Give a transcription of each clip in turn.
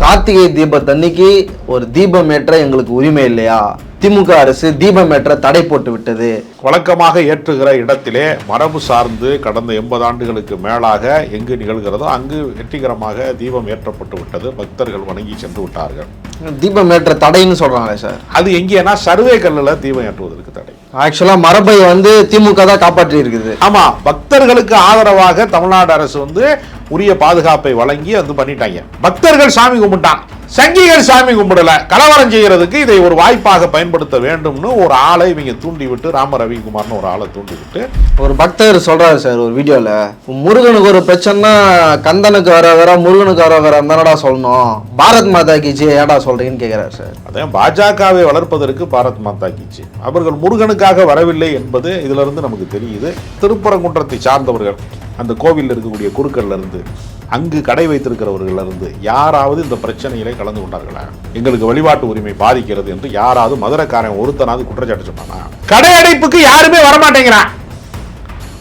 கார்த்திகை தீபத்தன்னைக்கு ஒரு தீபம் ஏற்ற எங்களுக்கு உரிமை இல்லையா? திமுக அரசு தீபம் ஏற்ற தடை போட்டு விட்டது. வழக்கமாக ஏற்றுகிற இடத்திலே மரபு சார்ந்து கடந்த எண்பது ஆண்டுகளுக்கு மேலாக எங்கு நிகழ்கிறதோ அங்கு வெற்றிகரமாக தீபம் ஏற்றப்பட்டு விட்டது. பக்தர்கள் வணங்கி சென்று விட்டார்கள். தீபம் ஏற்ற தடைன்னு சொல்றாங்களே சார். அது எங்கேனா சர்வே கல்லில் தீபம் ஏற்றுவதற்கு தடை. ஆக்சுவலாக மரபை வந்து திமுக தான் காப்பாற்றி இருக்குது. ஆமா பக்தர்களுக்கு ஆதரவாக தமிழ்நாடு அரசு வந்து உரிய பாதுகாப்பை வழங்கி வந்து பண்ணிட்டாங்க. பக்தர்கள் சாமி கும்பிட்டான் சங்கிகள் சாமி கும்பிடல கலவரம் செய்யறதுக்கு இதை ஒரு வாய்ப்பாக பயன்படுத்த வேண்டும்னு ஒரு ஆளை இவங்க தூண்டி விட்டு ராம ரவிக்குமார்னு ஒரு ஆளை தூண்டி விட்டு ஒரு பக்தர் சொல்றாரு சார் ஒரு வீடியோல முருகனுக்கு ஒரு பிரச்சனைனா கந்தனுக்கு வர வர முருகனுக்கு வர வர தானடா சொல்லணும்? பாரத் மாதா கி ஜெய் ஏடா சொல்றீங்கன்னு கேக்குறாரு சார். அதான் பாஜகவை வளர்ப்பதற்கு பாரத் மாதா கீச்சு அவர்கள் முருகனுக்காக வரவில்லை என்பது இதுல இருந்து நமக்கு தெரியுது. திருப்பரங்குன்றத்தை சார்ந்தவர்கள் அந்த கோவிலில் இருக்கக்கூடிய குருக்கள்ல இருந்து அங்கு கடை வைத்திருக்கிறவர்கள்ல இருந்து யாராவது இந்த பிரச்சனையிலே கலந்து கொண்டார்களா? எங்களுக்கு வழிபாட்டு உரிமை பாதிக்கிறது என்று யாராவது மதுரைக்காரன் ஒருத்தனாவது குற்றச்சாட்டு சொன்னானா? கடை அடைப்புக்கு யாருமே வரமாட்டேங்கிறான்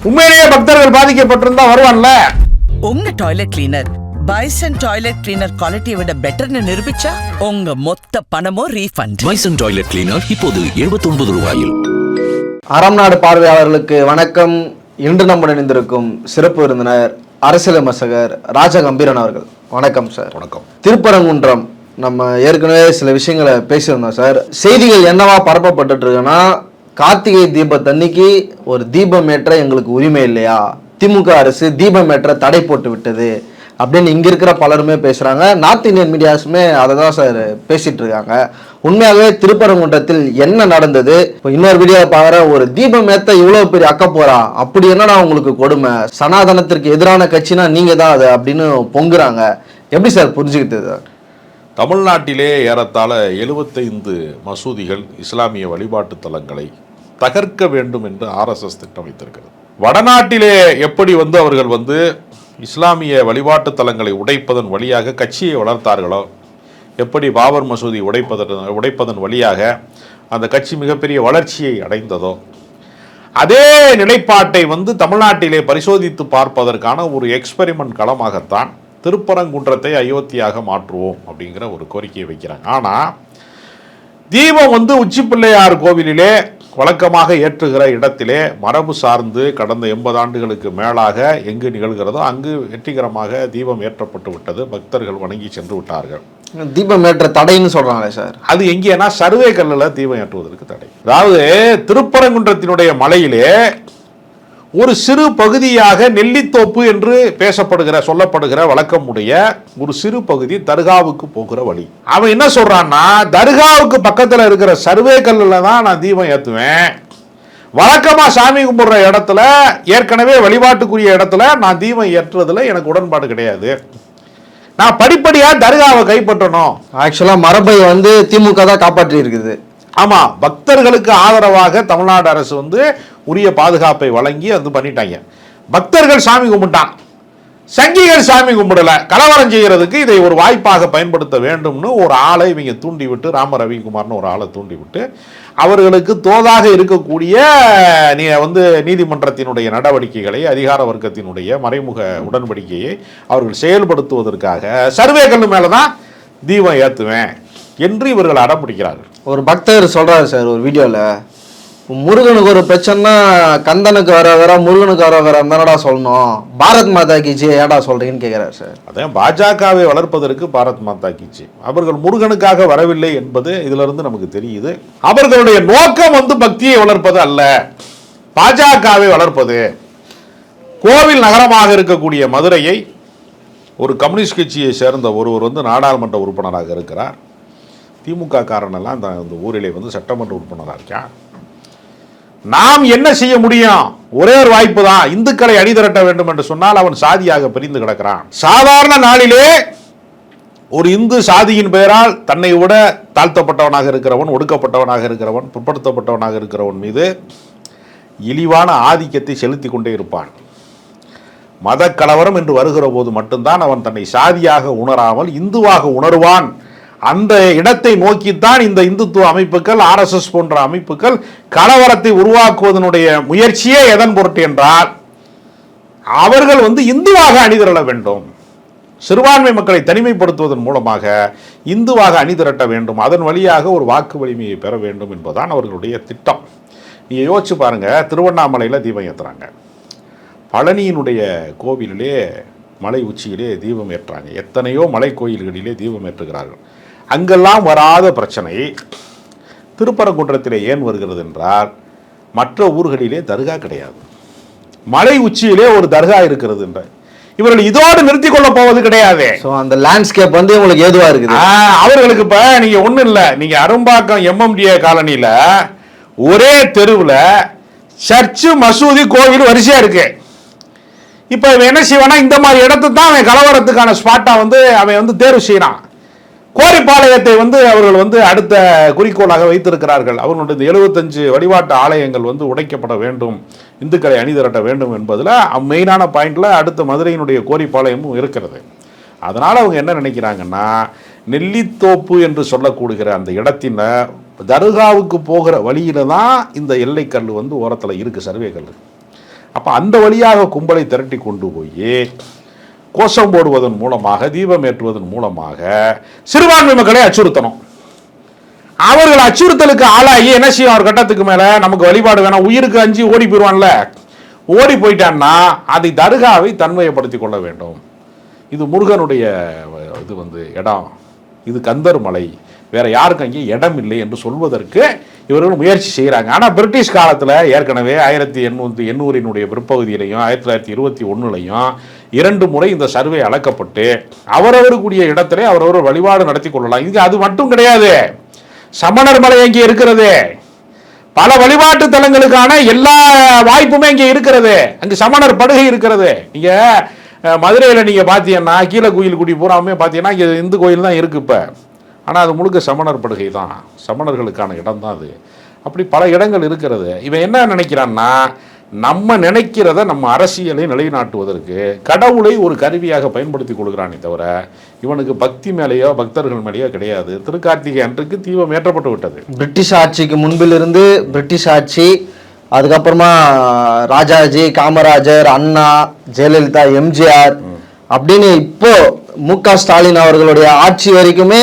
உண்மையிலேயே பக்தர்கள் பாதிக்கப்பட்டிருந்தா வருவான்ல. உங்க toilet cleaner bison toilet cleaner குவாலிட்டியை விட பெட்டர்னு நிரூபிச்சா உங்க மொத்த பணமும் ரீஃபண்ட் பைசன் டாய்லெட் கிளீனர் இப்போது 79 ரூபாயில். அறம் நாடு பார்வையாளர்களுக்கு வணக்கம். இன்று நம்முடன் இணைந்திருக்கும் சிறப்பு விருந்தினர் அரசியல் விமர்சகர் ராஜ கம்பீரன் அவர்கள். வணக்கம் சார். வணக்கம். திருப்பரங்குன்றம் நம்ம ஏற்கனவே சில விஷயங்களை பேசியிருந்தோம் சார். செய்திகள் என்னவா பரப்பப்பட்டுட்டு இருக்குன்னா கார்த்திகை தீபத்தன்னைக்கு ஒரு தீபம் ஏற்ற எங்களுக்கு உரிமை இல்லையா? திமுக அரசு தீபம் ஏற்ற தடை போட்டு விட்டது அப்படின்னு இங்க இருக்கிற பலருமே பேசுறாங்க. நார்த் இந்தியன் மீடியாஸுமே அதை தான் சார் பேசிட்டு இருக்காங்க. உண்மையாகவே திருப்பரங்குன்றத்தில் என்ன நடந்தது? இப்போ இன்னொரு வீடியோ பாக்குற ஒரு தீபம் ஏத்த இவ்வளவு பெரிய அக்க போறா அப்படி என்னடா உங்களுக்கு கொடுமை? சனாதனத்திற்கு எதிரான கட்சினா நீங்க தான் அது அப்படின்னு பொங்குறாங்க. எப்படி சார் புரிஞ்சுக்கிட்டு சார் தமிழ்நாட்டிலே ஏறத்தாழ எழுபத்தைந்து மசூதிகள் இஸ்லாமிய வழிபாட்டு தலங்களை தகர்க்க வேண்டும் என்று ஆர்எஸ்எஸ் திட்டம் வைத்திருக்கிறது வடநாட்டிலே எப்படி வந்து அவர்கள் வந்து இஸ்லாமிய வழிபாட்டு தலங்களை உடைப்பதன் வழியாக கட்சியை வளர்த்தார்களோ எப்படி பாபர் மசூதி உடைப்பதன் உடைப்பதன் வழியாக அந்த கட்சி மிகப்பெரிய வளர்ச்சியை அடைந்ததோ அதே நிலைப்பாட்டை வந்து தமிழ்நாட்டிலே பரிசோதித்து பார்ப்பதற்கான ஒரு எக்ஸ்பெரிமெண்ட் களமாகத்தான் திருப்பரங்குன்றத்தை அயோத்தியாக மாற்றுவோம் அப்படிங்கிற ஒரு கோரிக்கையை வைக்கிறாங்க. ஆனால் தீபம் வந்து உச்சிப்பிள்ளையார் கோவிலிலே வழக்கமாக ஏற்றுகிற இடத்திலே மரபு சார்ந்து கடந்த எண்பது ஆண்டுகளுக்கு மேலாக எங்கு நிகழ்கிறதோ அங்கு வெற்றிகரமாக தீபம் ஏற்றப்பட்டு விட்டது. பக்தர்கள் வணங்கி சென்று விட்டார்கள். தீபம் ஏற்ற தடைன்னு சொல்றாங்களே சார். அது எங்கேனா சர்வே கல்லில் தீபம் ஏற்றுவதற்கு தடை. அதாவது திருப்பரங்குன்றத்தினுடைய மலையிலே ஒரு சிறு பகுதியாக நெல்லித்தோப்பு என்று பேசப்படுகிற சொல்லப்படுகிற வழக்கமுடைய ஒரு சிறு பகுதி தர்காவுக்கு போகிற வழி. அவன் என்ன சொல்றான்னா தர்காவுக்கு பக்கத்தில் இருக்கிற சர்வே கல்லில் தான் நான் தீபம் ஏற்றுவேன் வழக்கமாக சாமி கும்பிட்ற இடத்துல ஏற்கனவே வழிபாட்டுக்குரிய இடத்துல நான் தீபம் ஏற்றுறதுல எனக்கு உடன்பாடு கிடையாது. நான் படிப்படியா தர்காவை கைப்பற்றணும். ஆக்சுவலா மரபை வந்து திமுக தான் காப்பாற்றி இருக்குது. ஆமா பக்தர்களுக்கு ஆதரவாக தமிழ்நாடு அரசு வந்து உரிய பாதுகாப்பை வழங்கி அது பண்ணிட்டாங்க. பக்தர்கள் சாமி கும்பிட்டான் சங்கிகள் சாமி கும்பிடல கலவரம் செய்கிறதுக்கு இதை ஒரு வாய்ப்பாக பயன்படுத்த வேண்டும்னு ஒரு ஆளை இவங்க தூண்டி விட்டு ராம ரவிக்குமார்னு ஒரு ஆளை தூண்டி விட்டு அவர்களுக்கு தோதாக இருக்கக்கூடிய நீ வந்து நீதிமன்றத்தினுடைய நடவடிக்கைகளை அதிகார வர்க்கத்தினுடைய மறைமுக உடன்படிக்கையை அவர்கள் செயல்படுத்துவதற்காக சர்வே மேலே தான் தீபம் ஏற்றுவேன் என்று இவர்கள் அடம் பிடிக்கிறார்கள். ஒரு பக்தர் சொல்கிறார் சார் ஒரு வீடியோவில் முருகனுக்கு ஒரு பிரச்சனைனா கந்தனுக்கு வர வர முருகனுக்கு வர வர என்னடா சொல்லணும்? பாரத் மாதா கிஜி ஏடா சொல்றீங்கன்னு கேக்குறாரு சார். அதான் பாஜகவை வளர்ப்பதற்கு பாரத் மாதா கிஜி அவர்கள் முருகனுக்காக வரவில்லை என்பது இதுல இருந்து நமக்கு தெரியுது. அவர்களுடைய நோக்கம் வந்து பக்தியை வளர்ப்பது அல்ல. பாஜகவை வளர்ப்பது கோவில் நகரமாக இருக்கக்கூடிய மதுரையை ஒரு கம்யூனிஸ்ட் கட்சியை சேர்ந்த ஒருவர் வந்து நாடாளுமன்ற உறுப்பினராக இருக்கிறார். திமுக காரனெல்லாம் அந்த அந்த ஊரிலே வந்து சட்டமன்ற உறுப்பினராக இருக்கான் நாம் என்ன செய்ய முடியும்? ஒரே ஒரு வாய்ப்பு தான் இந்துக்களை அணிதிரட்ட வேண்டும் என்று சொன்னால் அவன் சாதியாக பிரிந்து கிடக்கிறான். சாதாரண நாளிலே ஒரு இந்து சாதியின் பெயரால் தன்னை விட தாழ்த்தப்பட்டவனாக இருக்கிறவன் ஒடுக்கப்பட்டவனாக இருக்கிறவன் பிற்படுத்தப்பட்டவனாக இருக்கிறவன் மீது இழிவான ஆதிக்கத்தை செலுத்தி கொண்டே இருப்பான். மத கலவரம் என்று வருகிற போது மட்டும்தான் அவன் தன்னை சாதியாக உணராமல் இந்துவாக உணர்வான். அந்த இடத்தை நோக்கித்தான் இந்த இந்துத்துவ அமைப்புகள் ஆர்எஸ்எஸ் போன்ற அமைப்புகள் கலவரத்தை உருவாக்குவதனுடைய முயற்சியே எதன் பொருட்டு என்றால் அவர்கள் வந்து இந்துவாக அணிதிரள வேண்டும். சிறுபான்மை மக்களை தனிமைப்படுத்துவதன் மூலமாக இந்துவாக அணி திரட்ட வேண்டும். அதன் வழியாக ஒரு வாக்கு வலிமையை பெற வேண்டும் என்பதுதான் அவர்களுடைய திட்டம். நீங்கள் யோசிச்சு பாருங்கள் திருவண்ணாமலையில் தீபம் ஏற்றுறாங்க பழனியினுடைய கோவிலிலே மலை உச்சியிலே தீபம் ஏற்றுறாங்க எத்தனையோ மலை கோயில்களிலே தீபம் ஏற்றுகிறார்கள். அங்கெல்லாம் வராத பிரச்சனை திருப்பரங்குன்றத்திலே ஏன் வருகிறது என்றால் மற்ற ஊர்களிலே தர்கா கிடையாது. மலை உச்சியிலே ஒரு தர்கா இருக்கிறது என்ற இவர்கள் இதோடு நிறுத்திக் கொள்ள போவது கிடையாது. ஸோ அந்த லேண்ட்ஸ்கேப் வந்து உங்களுக்கு ஏதுவா இருக்குது? அவர்களுக்கு இப்ப நீங்க ஒண்ணு இல்ல. நீங்க அரும்பாக்கம் எம்எம்டிஏ காலனில ஒரே தெருவுல சர்ச்சு மசூதி கோவில் வரிசையா இருக்கு. இப்ப இவன் என்ன செய்வானா இந்த மாதிரி இடத்தை தான் அவன் கலவரத்துக்கான ஸ்பாட்டா வந்து அவன் வந்து தேர்வு செய்யறான். கோரிப்பாளையத்தை வந்து அவர்கள் வந்து அடுத்த குறிக்கோளாக வைத்திருக்கிறார்கள். அவர்களுடைய இந்த எழுபத்தஞ்சு வழிபாட்டு ஆலயங்கள் வந்து உடைக்கப்பட வேண்டும் இந்துக்களை அணிதிரட்ட வேண்டும் என்பதில் மெயினான பாயிண்டில் அடுத்த மதுரையினுடைய கோரிப்பாளையமும் இருக்கிறது. அதனால் அவங்க என்ன நினைக்கிறாங்கன்னா நெல்லித்தோப்பு என்று சொல்லக்கூடுகிற அந்த இடத்தின் தர்காவுக்கு போகிற வழியில தான் இந்த எல்லைக்கல் வந்து ஓரத்தில் இருக்குது சர்வே கல் அப்போ அந்த வழியாக கும்பலை திரட்டி கொண்டு போய் கோஷம் போடுவதன் மூலமாக தீபம் ஏற்றுவதன் மூலமாக சிறுபான்மை மக்களை அச்சுறுத்தணும். அவர்கள் அச்சுறுத்தலுக்கு ஆளாகி என்ன செய்யும்? ஒரு கட்டத்துக்கு மேல நமக்கு வழிபாடு வேணாம். உயிருக்கு அஞ்சு ஓடி போயிடுவான்ல. ஓடி போயிட்டான்னா அதை தர்காவை தன்மையப்படுத்தி கொள்ள வேண்டும். இது முருகனுடைய இது வந்து இடம். இது கந்தர் மலை. வேற யாருக்கும் அங்கே இடம் இல்லை என்று சொல்வதற்கு இவர்கள் முயற்சி செய்கிறாங்க. ஆனால் பிரிட்டிஷ் காலத்தில் ஏற்கனவே ஆயிரத்தி எண்ணூற்றி எண்ணூறினுடைய பிற்பகுதியிலையும் ஆயிரத்தி தொள்ளாயிரத்தி இருபத்தி ஒன்றுலையும் இரண்டு முறை இந்த சர்வே அளக்கப்பட்டு அவரவருக்குரிய இடத்திலே அவரவர் வழிபாடு நடத்தி கொள்ளலாம். இது அது மட்டும் கிடையாது. சமணர் மலை அங்கே இருக்கிறது? பல வழிபாட்டு தலங்களுக்கான எல்லா வாய்ப்புமே இங்கே இருக்கிறது. அங்கு சமணர் படுகை இருக்கிறது. நீங்க மதுரையில் நீங்கள் நீங்க கீழே கோயில் குடி பூராமே பார்த்தீங்கன்னா இங்கே இந்து கோயில் தான் இருக்கு இப்போ. ஆனால் அது முழுக்க சமணர் படுகை தான். சமணர்களுக்கான இடம் தான் அது. அப்படி பல இடங்கள் இருக்கிறது. இவன் என்ன நினைக்கிறான்னா நம்ம நினைக்கிறத நம்ம அரசியலை நிலைநாட்டுவதற்கு கடவுளை ஒரு கருவியாக பயன்படுத்தி கொள்கிறானே தவிர இவனுக்கு பக்தி மேலேயோ பக்தர்கள் மேலேயோ கிடையாது. திருக்கார்த்திகை அன்றைக்கு தீபம் ஏற்றப்பட்டு விட்டது. பிரிட்டிஷ் ஆட்சிக்கு முன்பிலிருந்து பிரிட்டிஷ் ஆட்சி அதுக்கப்புறமா ராஜாஜி காமராஜர் அண்ணா ஜெயலலிதா எம்ஜிஆர் அப்படின்னு இப்போ மு க ஸ்டாலின் அவர்களுடைய ஆட்சி வரைக்குமே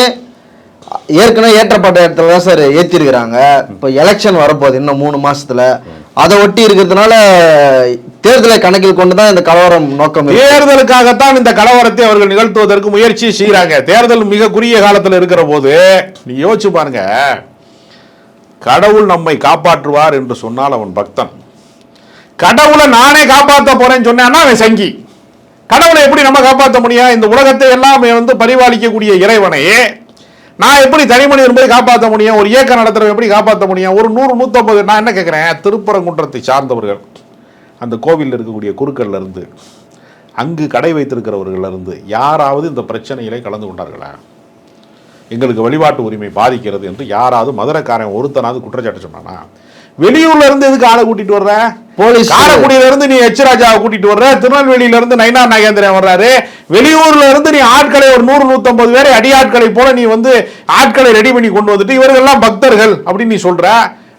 ஏற்கனவே ஏற்றப்பட்ட இடத்துல தான் சார் ஏற்றிருக்கிறாங்க இப்போ எலெக்ஷன் வரப்போகுது இன்னும் மூணு மாதத்தில் அதை ஒட்டி இருக்கிறதுனால தேர்தலை கணக்கில் கொண்டு தான் இந்த கலவரம் நோக்கம் தேர்தலுக்காகத்தான் இந்த கலவரத்தை அவர்கள் நிகழ்த்துவதற்கு முயற்சி செய்கிறாங்க தேர்தல் மிக குறுகிய காலத்தில் இருக்கிற போது நீ யோசிச்சு பாருங்க. கடவுள் நம்மை காப்பாற்றுவார் என்று சொன்னால் அவன் பக்தன். கடவுளை நானே காப்பாற்ற போறேன்னு சொன்னான்னா அவன் சங்கி. கடவுளை எப்படி நம்ம காப்பாற்ற முடியும்? இந்த உலகத்தை எல்லாம் வந்து பரிபாலிக்கக்கூடிய இறைவனையே நான் எப்படி தனி மனிதன் போய் காப்பாற்ற முடியும்? ஒரு இயக்கம் நடத்துறவன் எப்படி காப்பாற்ற முடியும்? ஒரு நூறு நூற்றம்பது நான் என்ன கேட்குறேன் திருப்பரங்குன்றத்தை சார்ந்தவர்கள். அந்த கோவிலில் இருக்கக்கூடிய குருக்கள்லேருந்து அங்கு கடை வைத்திருக்கிறவர்களிருந்து யாராவது இந்த பிரச்சனையிலே கலந்து கொண்டார்களா? எங்களுக்கு வழிபாட்டு உரிமை பாதிக்கிறது என்று யாராவது மதுரைக்காரன் ஒருத்தனாவது குற்றச்சாட்டு சொன்னானா? வெளியூர்லேருந்து எதுக்கு ஆளை கூட்டிகிட்டு வர்ற? போலீஸ் காரக்குடியில இருந்து நீ எச் ராஜாவை கூட்டிட்டு வர்ற? திருநெல்வேலியில இருந்து நயினார் நாகேந்திரன் வர்றாரு. வெளியூர்ல இருந்து நீ ஆட்களை ஒரு நூறு நூத்தம்பது பேரை அடி ஆட்களை போல நீ வந்து ஆட்களை ரெடி பண்ணி கொண்டு வந்துட்டு இவர்கள் எல்லாம் பக்தர்கள் அப்படின்னு நீ சொல்ற.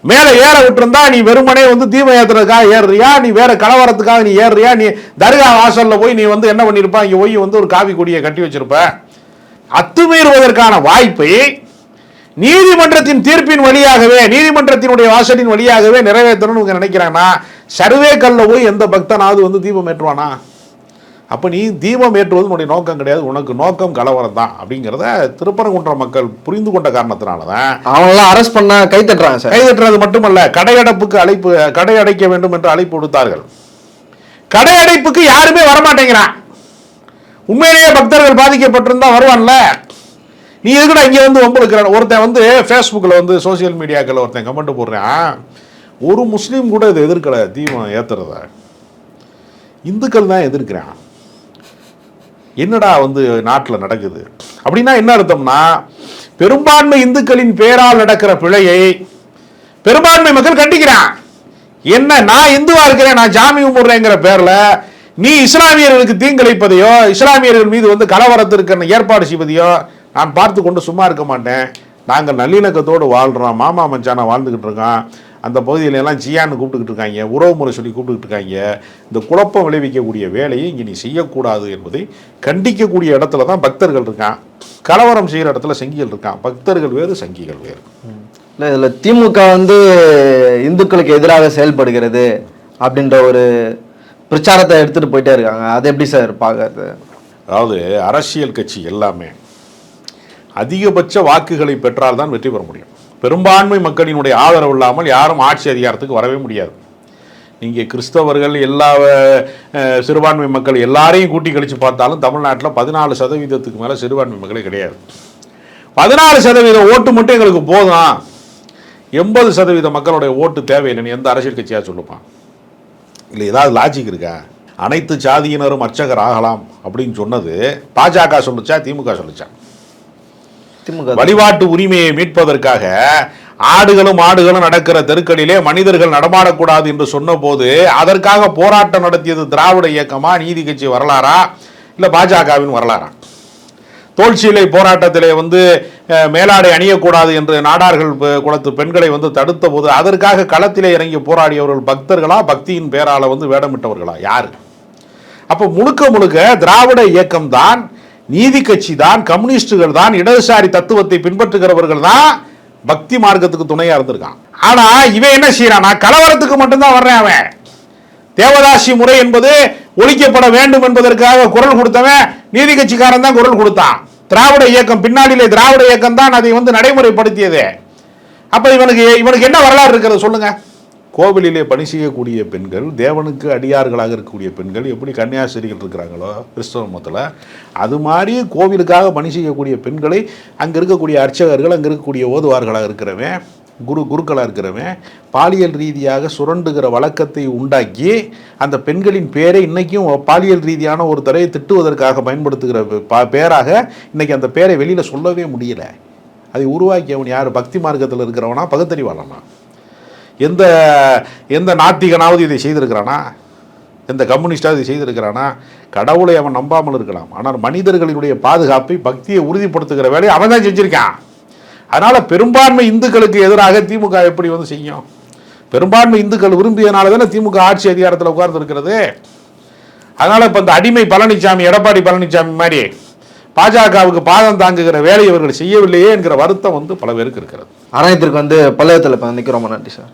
மேல ஏற விட்டுருந்தா நீ வெறுமனே வந்து தீப ஏத்துறதுக்காக ஏறுறியா? நீ வேற கலவரத்துக்காக நீ ஏறுறியா? நீ தர்கா வாசல்ல போய் நீ வந்து என்ன பண்ணிருப்ப? இங்க போய் வந்து ஒரு காவி கொடியை கட்டி வச்சிருப்ப. அத்துமீறுவதற்கான வாய்ப்பை நீதிமன்றத்தின் தீர்ப்பின் வழியாகவே நீதிமன்றத்தினுடைய வாசலின் வழியாகவே நிறைவேற்றணும்னு இவங்க நினைக்கிறாங்கன்னா சர்வே கல்ல போய் எந்த பக்தனாவது வந்து தீபம் ஏற்றுவானா? அப்போ நீ தீபம் ஏற்றுவது உன்னுடைய நோக்கம் கிடையாது. உனக்கு நோக்கம் கலவரம் தான் அப்படிங்கிறத திருப்பரங்குன்ற மக்கள் புரிந்து கொண்ட காரணத்தினால தான் அவங்களாம் அரெஸ்ட் பண்ண கை தட்டுறாங்க சார். கைதட்டுறது மட்டுமல்ல கடையடைப்புக்கு அழைப்பு கடை அடைக்க வேண்டும் என்று அழைப்பு விடுத்தார்கள். கடை அடைப்புக்கு யாருமே வரமாட்டேங்கிறான். உண்மையிலேயே பக்தர்கள் பாதிக்கப்பட்டிருந்தா வருவான்ல. நீ எதுக்குடா இங்கே வந்து வம்பளுக்கிற ஒருத்தன் வந்து ஃபேஸ்புக்கில் வந்து சோஷியல் மீடியாக்களில் ஒருத்தன் கமெண்ட் போடுறான். ஒரு முஸ்லீம் கூட இதை எதிர்க்கலை தீபம் ஏத்துறத. இந்துக்கள் தான் எதிர்க்கிறான். என்னடா வந்து நாட்டில் நடக்குது? அப்படின்னா என்ன அர்த்தம்னா பெரும்பான்மை இந்துக்களின் பேரால் நடக்கிற பிழையை பெரும்பான்மை மக்கள் கண்டிக்கிறான். என்ன நான் இந்துவா இருக்கிறேன் நான் ஜாமி கும்பிடுறேங்கிற பேரில் நீ இஸ்லாமியர்களுக்கு தீங்கிழைப்பதையோ இஸ்லாமியர்கள் மீது வந்து கலவரத்திற்கு ஏற்பாடு செய்வதையோ நான் பார்த்து கொண்டு சும்மா இருக்க மாட்டேன். நாங்கள் நல்லிணக்கத்தோடு வாழ்கிறோம் மாமா மச்சானா வாழ்ந்துக்கிட்டு இருக்கோம் அந்த பகுதியில எல்லாம் ஜியான்னு கூப்பிட்டுக்கிட்டு இருக்காங்க. உறவு முறை சொல்லி கூப்பிட்டுக்கிட்டு இருக்காங்க. இந்த குழப்பம் விளைவிக்கக்கூடிய வேலையை இங்கே நீ செய்யக்கூடாது என்பதை கண்டிக்கக்கூடிய இடத்துல தான் பக்தர்கள் இருக்கான். கலவரம் செய்கிற இடத்துல சங்கிகள் இருக்கான். பக்தர்கள் வேறு சங்கிகள் வேறு. இல்லை இதில் திமுக வந்து இந்துக்களுக்கு எதிராக செயல்படுகிறது அப்படின்ற ஒரு பிரச்சாரத்தை எடுத்துட்டு போயிட்டே இருக்காங்க. அதை எப்படி சார் பார்க்கறது அதாவது அரசியல் கட்சி எல்லாமே அதிகபட்ச வாக்குகளை பெற்றால் தான் வெற்றி பெற முடியும். பெரும்பான்மை மக்களினுடைய ஆதரவு இல்லாமல் யாரும் ஆட்சி அதிகாரத்துக்கு வரவே முடியாது. நீங்கள் கிறிஸ்தவர்கள் எல்லா சிறுபான்மை மக்கள் எல்லாரையும் கூட்டி கழிச்சு பார்த்தாலும் தமிழ்நாட்டில் பதினாலு சதவீதத்துக்கு மேலே சிறுபான்மை மக்களே கிடையாது. பதினாலு சதவீத ஓட்டு மட்டும் எங்களுக்கு போதும். எண்பது சதவீத மக்களுடைய ஓட்டு தேவையில்லைன்னு எந்த அரசியல் கட்சியாக சொல்லுப்பான்? இல்லை ஏதாவது லாஜிக் இருக்கா? அனைத்து சாதியினரும் அர்ச்சகர் ஆகலாம் அப்படின்னு சொன்னது பாஜக சொல்லுச்சா திமுக சொல்லிச்சா? வழிபாட்டு உரிமையை மீட்பதற்காக ஆடுகளும் ஆடுகளும் நடக்கிற தெருக்களிலே மனிதர்கள் நடமாடக்கூடாது என்று சொன்னபோது அதற்காக போராட்டம் நடத்தியது திராவிட இயக்கமா நீதி கட்சி வரலாறா இல்லை பாஜகவின் வரலாறா? தோல்சீலை போராட்டத்திலே வந்து மேலாடை அணியக்கூடாது என்று நாடார்கள் குளத்து குலத்து பெண்களை வந்து தடுத்த போது அதற்காக களத்திலே இறங்கி போராடியவர்கள் பக்தர்களா பக்தியின் பேரால வந்து வேடமிட்டவர்களா? யார்? அப்போ முழுக்க முழுக்க திராவிட இயக்கம் தான் நீதி கட்சி தான் கம்யூனிஸ்டுகள் தான் இடதுசாரி தத்துவத்தை பின்பற்றுகிறவர்கள் தான் பக்தி மார்க்கத்துக்கு துணையா இருந்திருக்கான். ஆனா இவன் என்ன செய்யறானா? கலவரத்துக்கு மட்டும்தான் வர்றேன் அவன். தேவதாசி முறை என்பது ஒழிக்கப்பட வேண்டும் என்பதற்காக குரல் கொடுத்தவன் நீதி கட்சிக்காரன் தான் குரல் கொடுத்தான். திராவிட இயக்கம் பின்னாடியிலே திராவிட இயக்கம் தான் அதை வந்து நடைமுறைப்படுத்தியது. அப்ப இவனுக்கு இவனுக்கு என்ன வரலாறு இருக்கிறது சொல்லுங்க. கோவிலிலே பணி செய்யக்கூடிய பெண்கள் தேவனுக்கு அடியார்களாக இருக்கக்கூடிய பெண்கள் எப்படி கன்னியாஸ்திரிகள் இருக்கிறாங்களோ கிறிஸ்தவ மதத்தில் அது மாதிரி கோவிலுக்காக பணி செய்யக்கூடிய பெண்களை அங்கே இருக்கக்கூடிய அர்ச்சகர்கள் அங்கே இருக்கக்கூடிய ஓதுவார்களாக இருக்கிறவன் குரு குருக்களாக இருக்கிறவன் பாலியல் ரீதியாக சுரண்டுகிற வழக்கத்தை உண்டாக்கி அந்த பெண்களின் பேரை இன்றைக்கும் பாலியல் ரீதியான ஒரு தரையை திட்டுவதற்காக பயன்படுத்துகிற ப- பேராக இன்றைக்கி அந்த பேரை வெளியில் சொல்லவே முடியல. அதை உருவாக்கியவன் யார்? பக்தி மார்க்கத்தில் இருக்கிறவனா? பகுத்தறிவாளனா? எந்த எந்த நாத்திகனாவது இதை செய்திருக்கிறானா? எந்த கம்யூனிஸ்டாவது இதை செய்திருக்கிறானா? கடவுளை அவன் நம்பாமல் இருக்கலாம். ஆனால் மனிதர்களினுடைய பாதுகாப்பை பக்தியை உறுதிப்படுத்துகிற வேலையை அவன் தான் செஞ்சுருக்கான். அதனால் பெரும்பான்மை இந்துக்களுக்கு எதிராக திமுக எப்படி வந்து செய்யும்? பெரும்பான்மை இந்துக்கள் விரும்பியனால தானே திமுக ஆட்சி அதிகாரத்தில் உட்கார்ந்துருக்கிறது? இருக்கிறது இப்போ இந்த அடிமை பழனிசாமி எடப்பாடி பழனிசாமி மாதிரி பாஜகவுக்கு பாதம் தாங்குகிற வேலையை இவர்கள் செய்யவில்லையே என்கிற வருத்தம் வந்து பல பேருக்கு இருக்கிறது. ஆராயத்திற்கு வந்து பல்லவத்தில் இப்போ நிற்கிறோம் ரொம்ப நன்றி சார்.